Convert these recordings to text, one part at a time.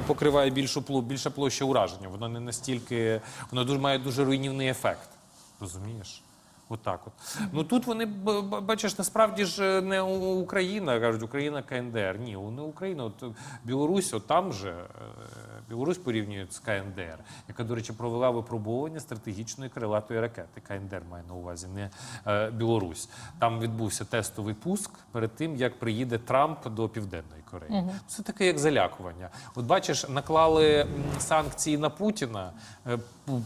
покриває більшу плу- більше площа ураження. Воно не настільки, воно дуже має дуже руйнівний ефект. Розумієш? Отак от. Ну тут вони бачиш, насправді ж не Україна, кажуть, Україна КНДР. Ні, не Україна. От Білорусь, от там же е, Білорусь порівнюють з КНДР, яка, до речі, провела випробування стратегічної крилатої ракети. КНДР має на увазі, не е, Білорусь. Там відбувся тестовий пуск перед тим, як приїде Трамп до Південної Кореї. Це таке як залякування. От бачиш, наклали санкції на Путіна. Е,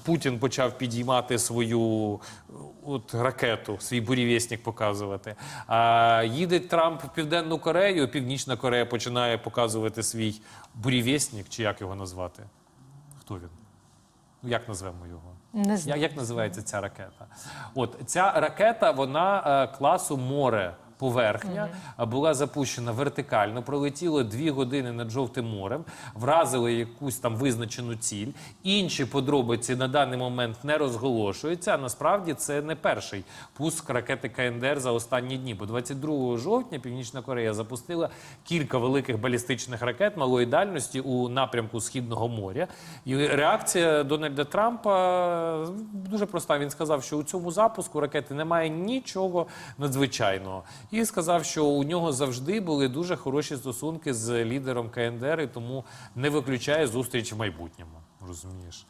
Путін почав підіймати свою е, от ракету, свій бурєвєснік показувати. А їде Трамп в Південну Корею, Північна Корея починає показувати свій бурєвєснік, чи як його назвати? Хто він? Ну, як назвемо його? Не знаю. Як, як називається ця ракета? От ця ракета, вона е, класу море. Поверхня а була запущена вертикально, пролетіло дві години над жовтим морем, вразили якусь там визначену ціль. Інші подробиці на даний момент не розголошуються. А насправді це не перший пуск ракети КНДР за останні дні. Бо 22 жовтня Північна Корея запустила кілька великих балістичних ракет малої дальності у напрямку Східного моря. І реакція Дональда Трампа дуже проста. Він сказав, що у цьому запуску ракети немає нічого надзвичайного. І сказав, що у нього завжди були дуже хороші стосунки з лідером КНДР, і тому не виключає зустріч в майбутньому. Розумієш?